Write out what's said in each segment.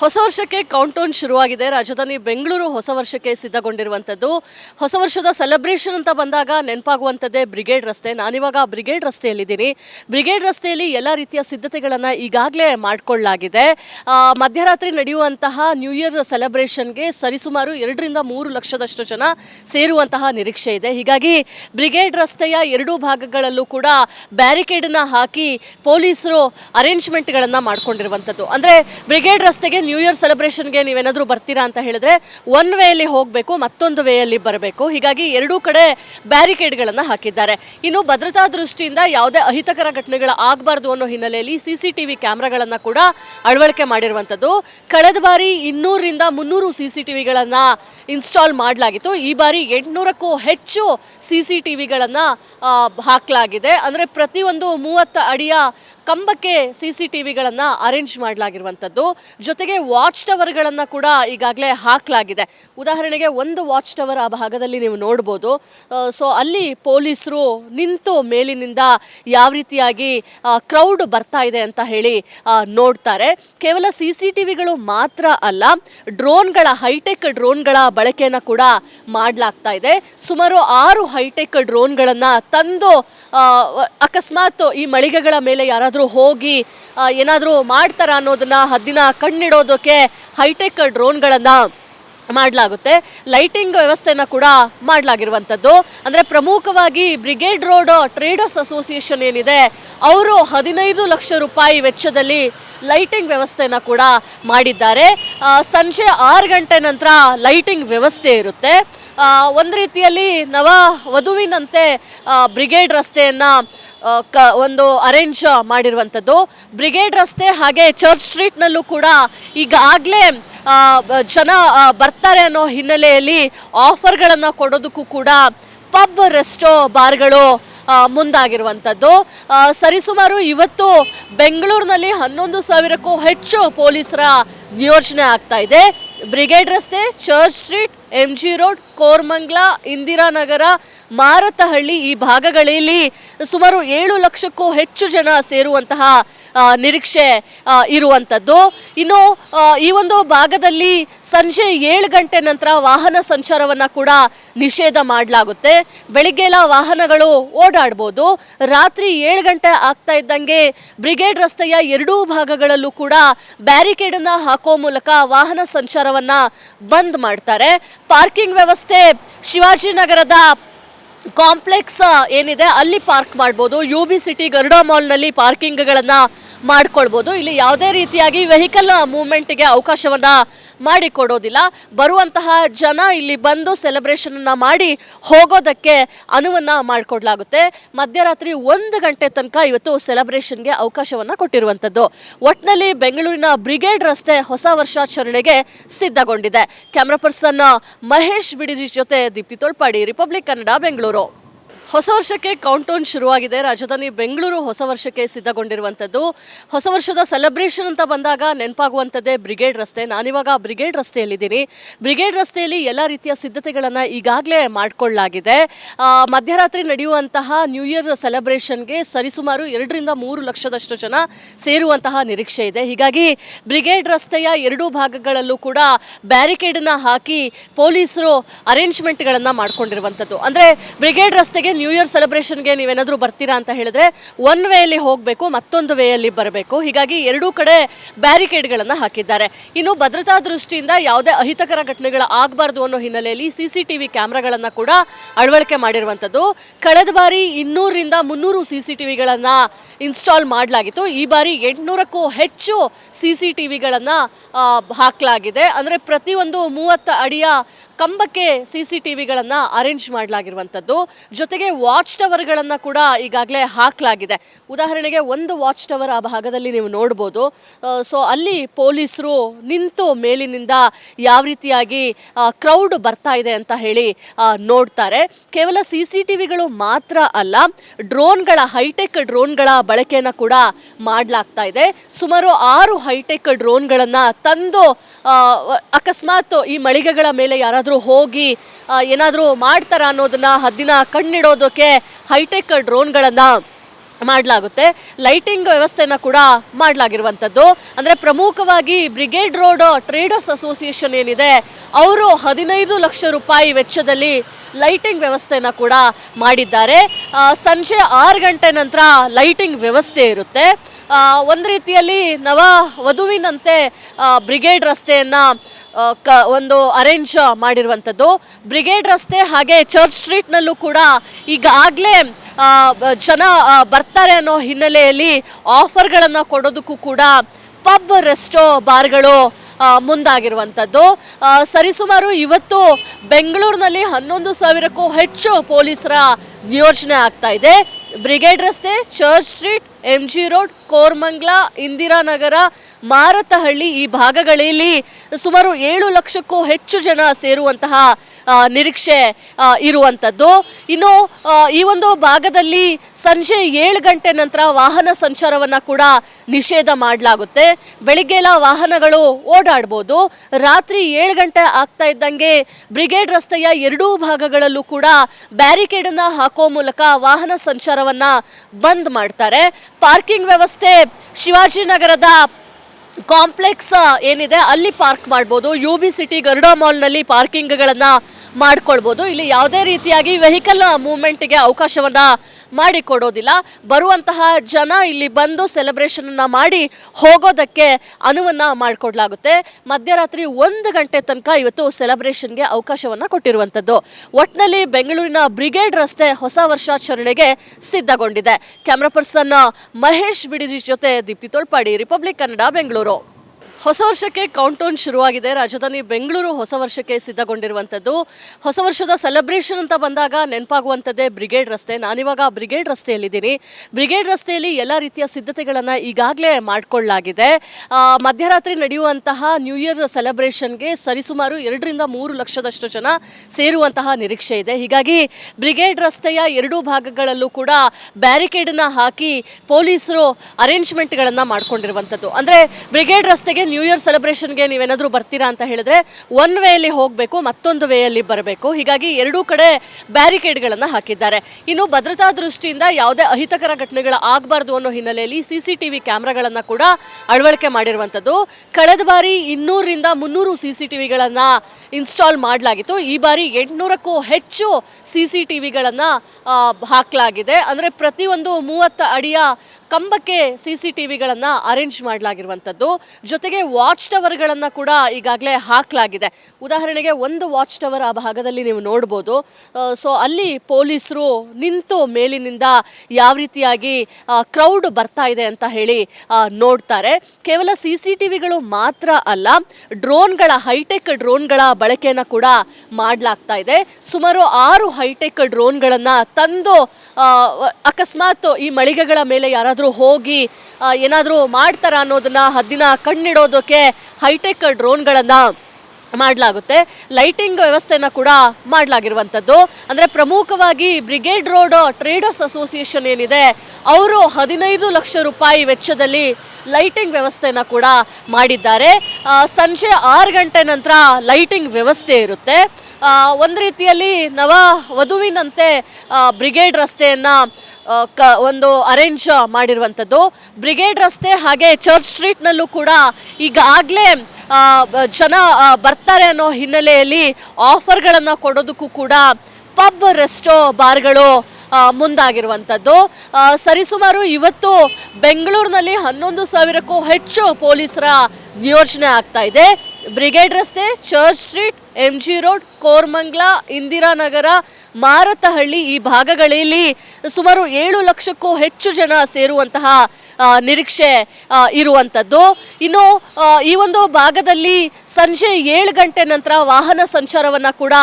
ಹೊಸ ವರ್ಷಕ್ಕೆ ಕೌಂಟೌನ್ ಶುರುವಾಗಿದೆ. ರಾಜಧಾನಿ ಬೆಂಗಳೂರು ಹೊಸ ವರ್ಷಕ್ಕೆ ಸಿದ್ಧಗೊಂಡಿರುವಂಥದ್ದು. ಹೊಸ ವರ್ಷದ ಸೆಲೆಬ್ರೇಷನ್ ಅಂತ ಬಂದಾಗ ನೆನಪಾಗುವಂಥದ್ದೇ ಬ್ರಿಗೇಡ್ ರಸ್ತೆ. ನಾನಿವಾಗ ಬ್ರಿಗೇಡ್ ರಸ್ತೆಯಲ್ಲಿದ್ದೀನಿ. ಬ್ರಿಗೇಡ್ ರಸ್ತೆಯಲ್ಲಿ ಎಲ್ಲ ರೀತಿಯ ಸಿದ್ಧತೆಗಳನ್ನು ಈಗಾಗಲೇ ಮಾಡಿಕೊಳ್ಳಲಾಗಿದೆ ಮಧ್ಯರಾತ್ರಿ ನಡೆಯುವಂತಹ ನ್ಯೂ ಇಯರ್ ಸೆಲೆಬ್ರೇಷನ್ಗೆ ಸರಿಸುಮಾರು ಎರಡರಿಂದ ಮೂರು ಲಕ್ಷದಷ್ಟು ಜನ ಸೇರುವಂತಹ ನಿರೀಕ್ಷೆ ಇದೆ. ಹೀಗಾಗಿ ಬ್ರಿಗೇಡ್ ರಸ್ತೆಯ ಎರಡೂ ಭಾಗಗಳಲ್ಲೂ ಕೂಡ ಬ್ಯಾರಿಕೇಡನ್ನು ಹಾಕಿ ಪೊಲೀಸರು ಅರೇಂಜ್ಮೆಂಟ್ಗಳನ್ನು ಮಾಡಿಕೊಂಡಿರುವಂಥದ್ದು. ಅಂದರೆ ಬ್ರಿಗೇಡ್ ರಸ್ತೆಗೆ ನ್ಯೂ ಇಯರ್ ಸೆಲೆಬ್ರೇಷನ್ಗೆ ನೀವೇನಾದರೂ ಬರ್ತೀರಾ ಅಂತ ಹೇಳಿದ್ರೆ ಒನ್ ವೇಯಲ್ಲಿ ಹೋಗಬೇಕು, ಮತ್ತೊಂದು ವೇಯಲ್ಲಿ ಬರಬೇಕು. ಹೀಗಾಗಿ ಎರಡೂ ಕಡೆ ಬ್ಯಾರಿಕೇಡ್ಗಳನ್ನು ಹಾಕಿದ್ದಾರೆ. ಇನ್ನು ಭದ್ರತಾ ದೃಷ್ಟಿಯಿಂದ ಯಾವುದೇ ಅಹಿತಕರ ಘಟನೆಗಳು ಆಗಬಾರ್ದು ಅನ್ನೋ ಹಿನ್ನೆಲೆಯಲ್ಲಿ ಸಿ ಸಿ ಟಿ ವಿ ಕ್ಯಾಮ್ರಾಗಳನ್ನು ಕೂಡ ಅಳವಡಿಕೆ ಮಾಡಿರುವಂಥದ್ದು. ಕಳೆದ ಬಾರಿ ಇನ್ನೂರರಿಂದ ಮುನ್ನೂರು ಸಿ ಸಿ ಟಿ ವಿಗಳನ್ನು ಇನ್ಸ್ಟಾಲ್ ಮಾಡಲಾಗಿತ್ತು. ಈ ಬಾರಿ ಎಂಟುನೂರಕ್ಕೂ ಹೆಚ್ಚು ಸಿ ಸಿ ಟಿ ವಿಗಳನ್ನು ಹಾಕಲಾಗಿದೆ. ಅಂದರೆ ಪ್ರತಿಯೊಂದು ಮೂವತ್ತು ಅಡಿಯ ಕಂಬಕ್ಕೆ ಸಿ ಸಿ ಟಿ ವಿಗಳನ್ನು ಅರೇಂಜ್ ಮಾಡಲಾಗಿರುವಂಥದ್ದು. ಜೊತೆಗೆ ವಾಚ್ ಟವರ್ಗಳನ್ನು ಕೂಡ ಈಗಾಗಲೇ ಹಾಕಲಾಗಿದೆ. ಉದಾಹರಣೆಗೆ ಒಂದು ವಾಚ್ ಟವರ್ ಆ ಭಾಗದಲ್ಲಿ ನೀವು ನೋಡ್ಬೋದು. ಸೊ ಅಲ್ಲಿ ಪೊಲೀಸರು ನಿಂತು ಮೇಲಿನಿಂದ ಯಾವ ರೀತಿಯಾಗಿ ಕ್ರೌಡ್ ಬರ್ತಾ ಇದೆ ಅಂತ ಹೇಳಿ ನೋಡ್ತಾರೆ. ಕೇವಲ ಸಿ ಸಿ ಟಿ ವಿಗಳು ಮಾತ್ರ ಅಲ್ಲ, ಡ್ರೋನ್ಗಳ, ಹೈಟೆಕ್ ಡ್ರೋನ್ಗಳ ಬಳಕೆಯನ್ನು ಕೂಡ ಮಾಡಲಾಗ್ತಾ ಇದೆ. ಸುಮಾರು ಆರು ಹೈಟೆಕ್ ಡ್ರೋನ್ಗಳನ್ನು ತಂದು ಅಕಸ್ಮಾತ್ ಈ ಮಳಿಗೆಗಳ ಮೇಲೆ ಯಾರಾದರೂ ಹೋಗಿ ಏನಾದರೂ ಮಾಡ್ತಾರ ಅನ್ನೋದನ್ನ ಹದ್ದಿನ ಕಣ್ಣಿಡೋದಕ್ಕೆ ಹೈಟೆಕ್ ಡ್ರೋನ್ಗಳನ್ನು ಮಾಡಲಾಗುತ್ತೆ. ಲೈಟಿಂಗ್ ವ್ಯವಸ್ಥೆನ ಕೂಡ ಮಾಡಲಾಗಿರುವಂಥದ್ದು. ಅಂದರೆ ಪ್ರಮುಖವಾಗಿ ಬ್ರಿಗೇಡ್ ರೋಡ್ ಟ್ರೇಡರ್ಸ್ ಅಸೋಸಿಯೇಷನ್ ಏನಿದೆ, ಅವರು ಹದಿನೈದು ಲಕ್ಷ ರೂಪಾಯಿ ವೆಚ್ಚದಲ್ಲಿ ಲೈಟಿಂಗ್ ವ್ಯವಸ್ಥೆನ ಕೂಡ ಮಾಡಿದ್ದಾರೆ. ಸಂಜೆ ಆರು ಗಂಟೆ ನಂತರ ಲೈಟಿಂಗ್ ವ್ಯವಸ್ಥೆ ಇರುತ್ತೆ. ಒಂದು ರೀತಿಯಲ್ಲಿ ನವ ವಧುವಿನಂತೆ ಬ್ರಿಗೇಡ್ ರಸ್ತೆಯನ್ನು ಕ, ಒಂದು ಅರೇಂಜ್ ಮಾಡಿರುವಂಥದ್ದು. ಬ್ರಿಗೇಡ್ ರಸ್ತೆ ಹಾಗೆ ಚರ್ಚ್ ಸ್ಟ್ರೀಟ್ನಲ್ಲೂ ಕೂಡ ಈಗಾಗಲೇ ಜನ ಬರ್ತಾರೆ ಅನ್ನೋ ಹಿನ್ನೆಲೆಯಲ್ಲಿ ಆಫರ್ಗಳನ್ನು ಕೊಡೋದಕ್ಕೂ ಕೂಡ ಪಬ್ ರೆಸ್ಟೋ ಬಾರ್ಗಳು ಮುಂದಾಗಿರುವಂಥದ್ದು. ಸರಿಸುಮಾರು ಇವತ್ತು ಬೆಂಗಳೂರಿನಲ್ಲಿ ಹನ್ನೊಂದು ಸಾವಿರಕ್ಕೂ ಹೆಚ್ಚು ಪೊಲೀಸರ ನಿಯೋಜನೆ ಆಗ್ತಾ ಇದೆ. ಬ್ರಿಗೇಡ್ ರಸ್ತೆ, church street M G road Koramangala, Indiranagar, Marathahalli ಈ ಭಾಗಗಳಲ್ಲಿ ಸುಮಾರು ಏಳು ಲಕ್ಷಕ್ಕೂ ಹೆಚ್ಚು ಜನ ಸೇರುವಂತಹ ನಿರೀಕ್ಷೆ ಇರುವಂಥದ್ದು ಇನ್ನು ಈ ಒಂದು ಭಾಗದಲ್ಲಿ ಸಂಜೆ ಏಳು ಗಂಟೆ ನಂತರ ವಾಹನ ಸಂಚಾರವನ್ನು ಕೂಡ ನಿಷೇಧ ಮಾಡಲಾಗುತ್ತೆ. ಬೆಳಿಗ್ಗೆ ಎಲ್ಲ ವಾಹನಗಳು ಓಡಾಡ್ಬೋದು. ರಾತ್ರಿ ಏಳು ಗಂಟೆ ಆಗ್ತಾ ಇದ್ದಂಗೆ ಬ್ರಿಗೇಡ್ ರಸ್ತೆಯ ಎರಡೂ ಭಾಗಗಳಲ್ಲೂ ಕೂಡ ಬ್ಯಾರಿಕೇಡನ್ನು ಹಾಕೋ ಮೂಲಕ ವಾಹನ ಸಂಚಾರವನ್ನು ಬಂದ್ ಮಾಡ್ತಾರೆ. ಪಾರ್ಕಿಂಗ್ ವ್ಯವಸ್ಥೆ ಶಿವಾಜಿನಗರದ ಕಾಂಪ್ಲೆಕ್ಸ್ ಏನಿದೆ ಅಲ್ಲಿ ಪಾರ್ಕ್ ಮಾಡ್ಬೋದು. ಯು ಬಿ ಸಿಟಿ ಗರುಡ ಮಾಲ್ನಲ್ಲಿ ಪಾರ್ಕಿಂಗ್ಗಳನ್ನು ಮಾಡ್ಕೊಳ್ಬೋದು. ಇಲ್ಲಿ ಯಾವುದೇ ರೀತಿಯಾಗಿ ವೆಹಿಕಲ್ ಮೂವ್ಮೆಂಟ್ಗೆ ಅವಕಾಶವನ್ನ ಮಾಡಿಕೊಡೋದಿಲ್ಲ ಬರುವಂತಹ ಜನ ಇಲ್ಲಿ ಬಂದು ಸೆಲೆಬ್ರೇಷನ್ ಅನ್ನ ಮಾಡಿ ಹೋಗೋದಕ್ಕೆ ಅನುವನ್ನ ಮಾಡಿಕೊಡ್ಲಾಗುತ್ತೆ. ಮಧ್ಯರಾತ್ರಿ ಒಂದು ಗಂಟೆ ತನಕ ಇವತ್ತು ಸೆಲೆಬ್ರೇಷನ್ಗೆ ಅವಕಾಶವನ್ನ ಕೊಟ್ಟಿರುವಂಥದ್ದು. ಒಟ್ನಲ್ಲಿ ಬೆಂಗಳೂರಿನ ಬ್ರಿಗೇಡ್ ರಸ್ತೆ ಹೊಸ ವರ್ಷಾಚರಣೆಗೆ ಸಿದ್ಧಗೊಂಡಿದೆ. ಕ್ಯಾಮ್ರಾ ಪರ್ಸನ್ ಮಹೇಶ್ ಬಿಡಿಜಿ ಜೊತೆ ದೀಪ್ತಿ ತೊಳ್ಪಾಡಿ ರಿಪಬ್ಲಿಕ್ ಕನ್ನಡ ಬೆಂಗಳೂರು ಹೊಸ ವರ್ಷಕ್ಕೆ ಕೌಂಟೌನ್ ಶುರುವಾಗಿದೆ. ರಾಜಧಾನಿ ಬೆಂಗಳೂರು ಹೊಸ ವರ್ಷಕ್ಕೆ ಸಿದ್ಧಗೊಂಡಿರುವಂಥದ್ದು. ಹೊಸ ವರ್ಷದ ಸೆಲೆಬ್ರೇಷನ್ ಅಂತ ಬಂದಾಗ ನೆನಪಾಗುವಂಥದ್ದೇ ಬ್ರಿಗೇಡ್ ರಸ್ತೆ. ನಾನಿವಾಗ ಬ್ರಿಗೇಡ್ ರಸ್ತೆಯಲ್ಲಿದ್ದೀನಿ. ಬ್ರಿಗೇಡ್ ರಸ್ತೆಯಲ್ಲಿ ಎಲ್ಲ ರೀತಿಯ ಸಿದ್ಧತೆಗಳನ್ನು ಈಗಾಗಲೇ ಮಾಡಿಕೊಳ್ಳಲಾಗಿದೆ. ಮಧ್ಯರಾತ್ರಿ ನಡೆಯುವಂತಹ ನ್ಯೂ ಇಯರ್ ಸೆಲೆಬ್ರೇಷನ್ಗೆ ಸರಿಸುಮಾರು ಎರಡರಿಂದ ಮೂರು ಲಕ್ಷದಷ್ಟು ಜನ ಸೇರುವಂತಹ ನಿರೀಕ್ಷೆ ಇದೆ. ಹೀಗಾಗಿ ಬ್ರಿಗೇಡ್ ರಸ್ತೆಯ ಎರಡೂ ಭಾಗಗಳಲ್ಲೂ ಕೂಡ ಬ್ಯಾರಿಕೇಡನ್ನು ಹಾಕಿ ಪೊಲೀಸರು ಅರೇಂಜ್ಮೆಂಟ್ಗಳನ್ನು ಮಾಡಿಕೊಂಡಿರುವಂಥದ್ದು. ಅಂದರೆ ಬ್ರಿಗೇಡ್ ರಸ್ತೆಗೆ ನ್ಯೂ ಇಯರ್ ಸೆಲೆಬ್ರೇಷನ್ಗೆ ನೀವೇನಾದರೂ ಬರ್ತೀರಾ ಅಂತ ಹೇಳಿದ್ರೆ ಒನ್ ವೇಯಲ್ಲಿ ಹೋಗಬೇಕು, ಮತ್ತೊಂದು ವೇಯಲ್ಲಿ ಬರಬೇಕು. ಹೀಗಾಗಿ ಎರಡೂ ಕಡೆ ಬ್ಯಾರಿಕೇಡ್ಗಳನ್ನು ಹಾಕಿದ್ದಾರೆ. ಇನ್ನು ಭದ್ರತಾ ದೃಷ್ಟಿಯಿಂದ ಯಾವುದೇ ಅಹಿತಕರ ಘಟನೆಗಳು ಆಗಬಾರ್ದು ಅನ್ನೋ ಹಿನ್ನೆಲೆಯಲ್ಲಿ ಸಿ ಸಿ ಟಿ ವಿ ಕ್ಯಾಮ್ರಾಗಳನ್ನು ಕೂಡ ಅಳವಡಿಕೆ ಮಾಡಿರುವಂಥದ್ದು. ಕಳೆದ ಬಾರಿ ಇನ್ನೂರರಿಂದ ಮುನ್ನೂರು ಸಿ ಸಿ ಟಿ ವಿಗಳನ್ನು ಇನ್ಸ್ಟಾಲ್ ಮಾಡಲಾಗಿತ್ತು. ಈ ಬಾರಿ ಎಂಟುನೂರಕ್ಕೂ ಹೆಚ್ಚು ಸಿ ಸಿ ಟಿ ವಿಗಳನ್ನು ಹಾಕಲಾಗಿದೆ. ಅಂದರೆ ಪ್ರತಿಯೊಂದು ಮೂವತ್ತು ಅಡಿಯ ಕಂಬಕ್ಕೆ ಸಿ ಸಿ ಟಿ ವಿಗಳನ್ನು ಅರೇಂಜ್ ಮಾಡಲಾಗಿರುವಂಥದ್ದು. ಜೊತೆಗೆ ವಾಚ್ ಟವರ್ಗಳನ್ನು ಕೂಡ ಈಗಾಗಲೇ ಹಾಕಲಾಗಿದೆ. ಉದಾಹರಣೆಗೆ ಒಂದು ವಾಚ್ ಟವರ್ ಆ ಭಾಗದಲ್ಲಿ ನೀವು ನೋಡ್ಬೋದು. ಸೊ ಅಲ್ಲಿ ಪೊಲೀಸರು ನಿಂತು ಮೇಲಿನಿಂದ ಯಾವ ರೀತಿಯಾಗಿ ಕ್ರೌಡ್ ಬರ್ತಾ ಇದೆ ಅಂತ ಹೇಳಿ ನೋಡ್ತಾರೆ. ಕೇವಲ ಸಿ ಸಿ ಟಿ ವಿಗಳು ಮಾತ್ರ ಅಲ್ಲ, ಡ್ರೋನ್ಗಳ, ಹೈಟೆಕ್ ಡ್ರೋನ್ಗಳ ಬಳಕೆಯನ್ನು ಕೂಡ ಮಾಡಲಾಗ್ತಾ ಇದೆ. ಸುಮಾರು ಆರು ಹೈಟೆಕ್ ಡ್ರೋನ್ಗಳನ್ನು ತಂದು ಅಕಸ್ಮಾತ್ ಈ ಮಳಿಗೆಗಳ ಮೇಲೆ ಯಾರಾದರೂ ಹೋಗಿ ಏನಾದರೂ ಮಾಡ್ತಾರ ಅನ್ನೋದನ್ನ ಹದ್ದಿನ ಕಣ್ಣಿಡೋದಕ್ಕೆ ಹೈಟೆಕ್ ಡ್ರೋನ್ಗಳನ್ನು ಮಾಡಲಾಗುತ್ತೆ. ಲೈಟಿಂಗ್ ವ್ಯವಸ್ಥೆನ ಕೂಡ ಮಾಡಲಾಗಿರುವಂಥದ್ದು. ಅಂದರೆ ಪ್ರಮುಖವಾಗಿ ಬ್ರಿಗೇಡ್ ರೋಡ್ ಟ್ರೇಡರ್ಸ್ ಅಸೋಸಿಯೇಷನ್ ಏನಿದೆ, ಅವರು ಹದಿನೈದು ಲಕ್ಷ ರೂಪಾಯಿ ವೆಚ್ಚದಲ್ಲಿ ಲೈಟಿಂಗ್ ವ್ಯವಸ್ಥೆನ ಕೂಡ ಮಾಡಿದ್ದಾರೆ. ಸಂಜೆ ಆರು ಗಂಟೆ ನಂತರ ಲೈಟಿಂಗ್ ವ್ಯವಸ್ಥೆ ಇರುತ್ತೆ. ಒಂದು ರೀತಿಯಲ್ಲಿ ನವ ವಧುವಿನಂತೆ ಬ್ರಿಗೇಡ್ ರಸ್ತೆಯನ್ನು ಕ, ಒಂದು ಅರೇಂಜ್ ಮಾಡಿರುವಂಥದ್ದು. ಬ್ರಿಗೇಡ್ ರಸ್ತೆ ಹಾಗೆ ಚರ್ಚ್ ಸ್ಟ್ರೀಟ್ನಲ್ಲೂ ಕೂಡ ಈಗಾಗಲೇ ಜನ ಬರ್ತಾರೆ ಅನ್ನೋ ಹಿನ್ನೆಲೆಯಲ್ಲಿ ಆಫರ್ಗಳನ್ನು ಕೊಡೋದಕ್ಕೂ ಕೂಡ ಪಬ್, ರೆಸ್ಟೋ ಬಾರ್ಗಳು ಮುಂದಾಗಿರುವಂಥದ್ದು ಸರಿಸುಮಾರು ಇವತ್ತು ಬೆಂಗಳೂರಿನಲ್ಲಿ ಹನ್ನೊಂದು ಸಾವಿರಕ್ಕೂ ಹೆಚ್ಚು ಪೊಲೀಸರ ನಿಯೋಜನೆ ಆಗ್ತಾ ಇದೆ. ಬ್ರಿಗೇಡ್ ರಸ್ತೆ, church street M G road, Koramangala, Indiranagar, Marathahalli ಈ ಭಾಗಗಳಲ್ಲಿ ಸುಮಾರು ಏಳು ಲಕ್ಷಕ್ಕೂ ಹೆಚ್ಚು ಜನ ಸೇರುವಂತಹ ನಿರೀಕ್ಷೆ ಇರುವಂಥದ್ದು ಇನ್ನು ಈ ಒಂದು ಭಾಗದಲ್ಲಿ ಸಂಜೆ ಏಳು ಗಂಟೆ ನಂತರ ವಾಹನ ಸಂಚಾರವನ್ನು ಕೂಡ ನಿಷೇಧ ಮಾಡಲಾಗುತ್ತೆ. ಬೆಳಿಗ್ಗೆಲ್ಲ ವಾಹನಗಳು ಓಡಾಡ್ಬೋದು. ರಾತ್ರಿ ಏಳು ಗಂಟೆ ಆಗ್ತಾ ಇದ್ದಂಗೆ ಬ್ರಿಗೇಡ್ ರಸ್ತೆಯ ಎರಡೂ ಭಾಗಗಳಲ್ಲೂ ಕೂಡ ಬ್ಯಾರಿಕೇಡನ್ನು ಹಾಕೋ ಮೂಲಕ ವಾಹನ ಸಂಚಾರವನ್ನು ಬಂದ್ ಮಾಡ್ತಾರೆ. ಪಾರ್ಕಿಂಗ್ ವ್ಯವಸ್ಥೆ ಶಿವಾಜಿನಗರದ ಕಾಂಪ್ಲೆಕ್ಸ್ ಏನಿದೆ ಅಲ್ಲಿ ಪಾರ್ಕ್ ಮಾಡ್ಬೋದು. ಯು ಬಿ ಸಿಟಿ ಗರುಡ ಮಾಲ್ನಲ್ಲಿ ಪಾರ್ಕಿಂಗ್ಗಳನ್ನು ಮಾಡ್ಕೊಳ್ಬೋದು. ಇಲ್ಲಿ ಯಾವುದೇ ರೀತಿಯಾಗಿ ವೆಹಿಕಲ್ ಮೂವ್ಮೆಂಟ್ಗೆ ಅವಕಾಶವನ್ನ ಮಾಡಿಕೊಡೋದಿಲ್ಲ ಬರುವಂತಹ ಜನ ಇಲ್ಲಿ ಬಂದು ಸೆಲೆಬ್ರೇಷನ್ ಅನ್ನ ಮಾಡಿ ಹೋಗೋದಕ್ಕೆ ಅನುವನ್ನ ಮಾಡಿಕೊಡ್ಲಾಗುತ್ತೆ. ಮಧ್ಯರಾತ್ರಿ ಒಂದು ಗಂಟೆ ತನಕ ಇವತ್ತು ಸೆಲೆಬ್ರೇಷನ್ಗೆ ಅವಕಾಶವನ್ನ ಕೊಟ್ಟಿರುವಂಥದ್ದು. ಒಟ್ನಲ್ಲಿ ಬೆಂಗಳೂರಿನ ಬ್ರಿಗೇಡ್ ರಸ್ತೆ ಹೊಸ ವರ್ಷಾಚರಣೆಗೆ ಸಿದ್ಧಗೊಂಡಿದೆ. ಕ್ಯಾಮ್ರಾ ಪರ್ಸನ್ ಮಹೇಶ್ ಬಿಡಿಜಿ ಜೊತೆ ದೀಪ್ತಿ ತೊಳ್ಪಾಡಿ ರಿಪಬ್ಲಿಕ್ ಕನ್ನಡ ಬೆಂಗಳೂರು ಹೊಸ ವರ್ಷಕ್ಕೆ ಕೌಂಟೌನ್ ಶುರುವಾಗಿದೆ. ರಾಜಧಾನಿ ಬೆಂಗಳೂರು ಹೊಸ ವರ್ಷಕ್ಕೆ ಸಿದ್ಧಗೊಂಡಿರುವಂಥದ್ದು. ಹೊಸ ವರ್ಷದ ಸೆಲೆಬ್ರೇಷನ್ ಅಂತ ಬಂದಾಗ ನೆನಪಾಗುವಂಥದ್ದೇ ಬ್ರಿಗೇಡ್ ರಸ್ತೆ. ನಾನಿವಾಗ ಬ್ರಿಗೇಡ್ ರಸ್ತೆಯಲ್ಲಿದ್ದೀನಿ. ಬ್ರಿಗೇಡ್ ರಸ್ತೆಯಲ್ಲಿ ಎಲ್ಲ ರೀತಿಯ ಸಿದ್ಧತೆಗಳನ್ನು ಈಗಾಗಲೇ ಮಾಡಿಕೊಳ್ಳಲಾಗಿದೆ. ಮಧ್ಯರಾತ್ರಿ ನಡೆಯುವಂತಹ ನ್ಯೂ ಇಯರ್ ಸೆಲೆಬ್ರೇಷನ್ಗೆ ಸರಿಸುಮಾರು ಎರಡರಿಂದ ಮೂರು ಲಕ್ಷದಷ್ಟು ಜನ ಸೇರುವಂತಹ ನಿರೀಕ್ಷೆ ಇದೆ. ಹೀಗಾಗಿ ಬ್ರಿಗೇಡ್ ರಸ್ತೆಯ ಎರಡೂ ಭಾಗಗಳಲ್ಲೂ ಕೂಡ ಬ್ಯಾರಿಕೇಡನ್ನು ಹಾಕಿ ಪೊಲೀಸರು ಅರೇಂಜ್ಮೆಂಟ್ಗಳನ್ನು ಮಾಡಿಕೊಂಡಿರುವಂಥದ್ದು. ಅಂದರೆ ಬ್ರಿಗೇಡ್ ರಸ್ತೆಗೆ ನ್ಯೂ ಇಯರ್ ಸೆಲೆಬ್ರೇಷನ್ಗೆ ನೀವೇನಾದರೂ ಬರ್ತೀರಾ ಅಂತ ಹೇಳಿದ್ರೆ ಒನ್ ವೇಯಲ್ಲಿ ಹೋಗಬೇಕು, ಮತ್ತೊಂದು ವೇಯಲ್ಲಿ ಬರಬೇಕು. ಹೀಗಾಗಿ ಎರಡೂ ಕಡೆ ಬ್ಯಾರಿಕೇಡ್ಗಳನ್ನು ಹಾಕಿದ್ದಾರೆ. ಇನ್ನು ಭದ್ರತಾ ದೃಷ್ಟಿಯಿಂದ ಯಾವುದೇ ಅಹಿತಕರ ಘಟನೆಗಳು ಆಗಬಾರ್ದು ಅನ್ನೋ ಹಿನ್ನೆಲೆಯಲ್ಲಿ ಸಿ ಸಿ ಟಿ ವಿ ಕ್ಯಾಮ್ರಾಗಳನ್ನು ಕೂಡ ಅಳವಡಿಕೆ ಮಾಡಿರುವಂಥದ್ದು. ಕಳೆದ ಬಾರಿ ಇನ್ನೂರರಿಂದ ಮುನ್ನೂರು ಸಿ ಸಿ ಟಿ ವಿಗಳನ್ನು ಇನ್ಸ್ಟಾಲ್ ಮಾಡಲಾಗಿತ್ತು. ಈ ಬಾರಿ ಎಂಟುನೂರಕ್ಕೂ ಹೆಚ್ಚು ಸಿ ಸಿ ಟಿ ವಿಗಳನ್ನು ಹಾಕಲಾಗಿದೆ. ಅಂದರೆ ಪ್ರತಿಯೊಂದು ಮೂವತ್ತು ಅಡಿಯ ಕಂಬಕ್ಕೆ ಸಿ ಸಿ ಟಿ ವಿಗಳನ್ನು ಅರೇಂಜ್ ಮಾಡಲಾಗಿರುವಂಥದ್ದು. ಜೊತೆಗೆ ವಾಚ್ ಟವರ್ಗಳನ್ನು ಕೂಡ ಈಗಾಗಲೇ ಹಾಕಲಾಗಿದೆ. ಉದಾಹರಣೆಗೆ ಒಂದು ವಾಚ್ ಟವರ್ ಆ ಭಾಗದಲ್ಲಿ ನೀವು ನೋಡ್ಬೋದು. ಸೊ ಅಲ್ಲಿ ಪೊಲೀಸರು ನಿಂತು ಮೇಲಿನಿಂದ ಯಾವ ರೀತಿಯಾಗಿ ಕ್ರೌಡ್ ಬರ್ತಾ ಇದೆ ಅಂತ ಹೇಳಿ ನೋಡ್ತಾರೆ. ಕೇವಲ ಸಿ ಸಿ ಟಿ ವಿಗಳು ಮಾತ್ರ ಅಲ್ಲ, ಡ್ರೋನ್ಗಳ, ಹೈಟೆಕ್ ಡ್ರೋನ್ಗಳ ಬಳಕೆಯನ್ನು ಕೂಡ ಮಾಡಲಾಗ್ತಾ ಇದೆ. ಸುಮಾರು ಆರು ಹೈಟೆಕ್ ಡ್ರೋನ್ಗಳನ್ನು ತಂದು ಅಕಸ್ಮಾತ್ ಈ ಮಳಿಗೆಗಳ ಮೇಲೆ ಯಾರಾದರೂ ಹೋಗಿ ಏನಾದರೂ ಮಾಡ್ತಾರ ಅನ್ನೋದನ್ನ ಹದ್ದಿನ ಕಣ್ಣಿಡೋದಕ್ಕೆ ಹೈಟೆಕ್ ಡ್ರೋನ್ಗಳನ್ನು ಮಾಡಲಾಗುತ್ತೆ. ಲೈಟಿಂಗ್ ವ್ಯವಸ್ಥೆನ ಕೂಡ ಮಾಡಲಾಗಿರುವಂಥದ್ದು. ಅಂದರೆ ಪ್ರಮುಖವಾಗಿ ಬ್ರಿಗೇಡ್ ರೋಡ್ ಟ್ರೇಡರ್ಸ್ ಅಸೋಸಿಯೇಷನ್ ಏನಿದೆ, ಅವರು ಹದಿನೈದು ಲಕ್ಷ ರೂಪಾಯಿ ವೆಚ್ಚದಲ್ಲಿ ಲೈಟಿಂಗ್ ವ್ಯವಸ್ಥೆನ ಕೂಡ ಮಾಡಿದ್ದಾರೆ. ಸಂಜೆ ಆರು ಗಂಟೆ ನಂತರ ಲೈಟಿಂಗ್ ವ್ಯವಸ್ಥೆ ಇರುತ್ತೆ. ಒಂದು ರೀತಿಯಲ್ಲಿ ನವ ವಧುವಿನಂತೆ ಬ್ರಿಗೇಡ್ ರಸ್ತೆಯನ್ನು ಕ, ಒಂದು ಅರೇಂಜ್ ಮಾಡಿರುವಂಥದ್ದು. ಬ್ರಿಗೇಡ್ ರಸ್ತೆ ಹಾಗೆ ಚರ್ಚ್ ಸ್ಟ್ರೀಟ್ನಲ್ಲೂ ಕೂಡ ಈಗಾಗಲೇ ಜನ ಬರ್ತಾರೆ ಅನ್ನೋ ಹಿನ್ನೆಲೆಯಲ್ಲಿ ಆಫರ್ಗಳನ್ನು ಕೊಡೋದಕ್ಕೂ ಕೂಡ ಪಬ್ ರೆಸ್ಟೋ ಬಾರ್ಗಳು ಮುಂದಾಗಿರುವಂಥದ್ದು. ಸರಿಸುಮಾರು ಇವತ್ತು ಬೆಂಗಳೂರಿನಲ್ಲಿ ಹನ್ನೊಂದು ಸಾವಿರಕ್ಕೂ ಹೆಚ್ಚು ಪೊಲೀಸರ ನಿಯೋಜನೆ ಆಗ್ತಾ ಇದೆ. ಬ್ರಿಗೇಡ್ ರಸ್ತೆ church street M road Koramangala, Indiranagar, Marathahalli ಈ ಭಾಗಗಳಲ್ಲಿ ಸುಮಾರು ಏಳು ಲಕ್ಷಕ್ಕೂ ಹೆಚ್ಚು ಜನ ಸೇರುವಂತಹ ನಿರೀಕ್ಷೆ ಇರುವಂಥದ್ದು ಇನ್ನು ಈ ಒಂದು ಭಾಗದಲ್ಲಿ ಸಂಜೆ ಏಳು ಗಂಟೆ ನಂತರ ವಾಹನ ಸಂಚಾರವನ್ನು ಕೂಡ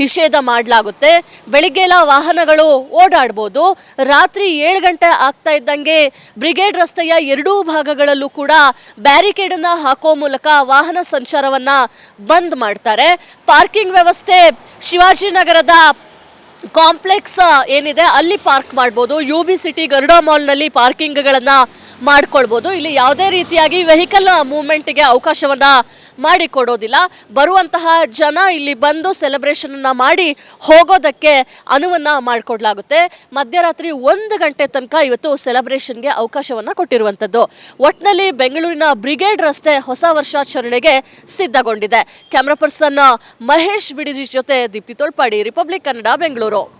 ನಿಷೇಧ ಮಾಡಲಾಗುತ್ತೆ. ಬೆಳಿಗ್ಗೆಲ್ಲ ವಾಹನಗಳು ಓಡಾಡ್ಬೋದು. ರಾತ್ರಿ ಏಳು ಗಂಟೆ ಆಗ್ತಾ ಇದ್ದಂಗೆ ಬ್ರಿಗೇಡ್ ರಸ್ತೆಯ ಎರಡೂ ಭಾಗಗಳಲ್ಲೂ ಕೂಡ ಬ್ಯಾರಿಕೇಡನ್ನು ಹಾಕೋ ಮೂಲಕ ವಾಹನ ಸಂಚಾರವನ್ನ ಬಂದ್ ಮಾಡ್ತಾರೆ. ಪಾರ್ಕಿಂಗ್ ವ್ಯವಸ್ಥೆ ಶಿವಾಜಿನಗರದ ಕಾಂಪ್ಲೆಕ್ಸ್ ಏನಿದೆ ಅಲ್ಲಿ ಪಾರ್ಕ್ ಮಾಡ್ಬೋದು. ಯು ಬಿ ಸಿಟಿ ಗರುಡ ಮಾಲ್ನಲ್ಲಿ ಪಾರ್ಕಿಂಗ್ಗಳನ್ನು ಮಾಡ್ಕೊಳ್ಬೋದು. ಇಲ್ಲಿ ಯಾವುದೇ ರೀತಿಯಾಗಿ ವೆಹಿಕಲ್ ಮೂವ್ಮೆಂಟ್ಗೆ ಅವಕಾಶವನ್ನ ಮಾಡಿಕೊಡೋದಿಲ್ಲ. ಬರುವಂತಹ ಜನ ಇಲ್ಲಿ ಬಂದು ಸೆಲೆಬ್ರೇಷನ್ ಅನ್ನ ಮಾಡಿ ಹೋಗೋದಕ್ಕೆ ಅನುವನ್ನ ಮಾಡಿಕೊಡ್ಲಾಗುತ್ತೆ. ಮಧ್ಯರಾತ್ರಿ ಒಂದು ಗಂಟೆ ತನಕ ಇವತ್ತು ಸೆಲೆಬ್ರೇಷನ್ಗೆ ಅವಕಾಶವನ್ನ ಕೊಟ್ಟಿರುವಂತದ್ದು ಒಟ್ಟಿನಲ್ಲಿ ಬೆಂಗಳೂರಿನ ಬ್ರಿಗೇಡ್ ರಸ್ತೆ ಹೊಸ ವರ್ಷಾಚರಣೆಗೆ ಸಿದ್ಧಗೊಂಡಿದೆ. ಕ್ಯಾಮ್ರಾ ಪರ್ಸನ್ ಮಹೇಶ್ ಬಿಡಿಜಿ ಜೊತೆ ದೀಪ್ತಿ ತೋಳ್ಪಾಡಿ ರಿಪಬ್ಲಿಕ್ ಕನ್ನಡ ಬೆಂಗಳೂರು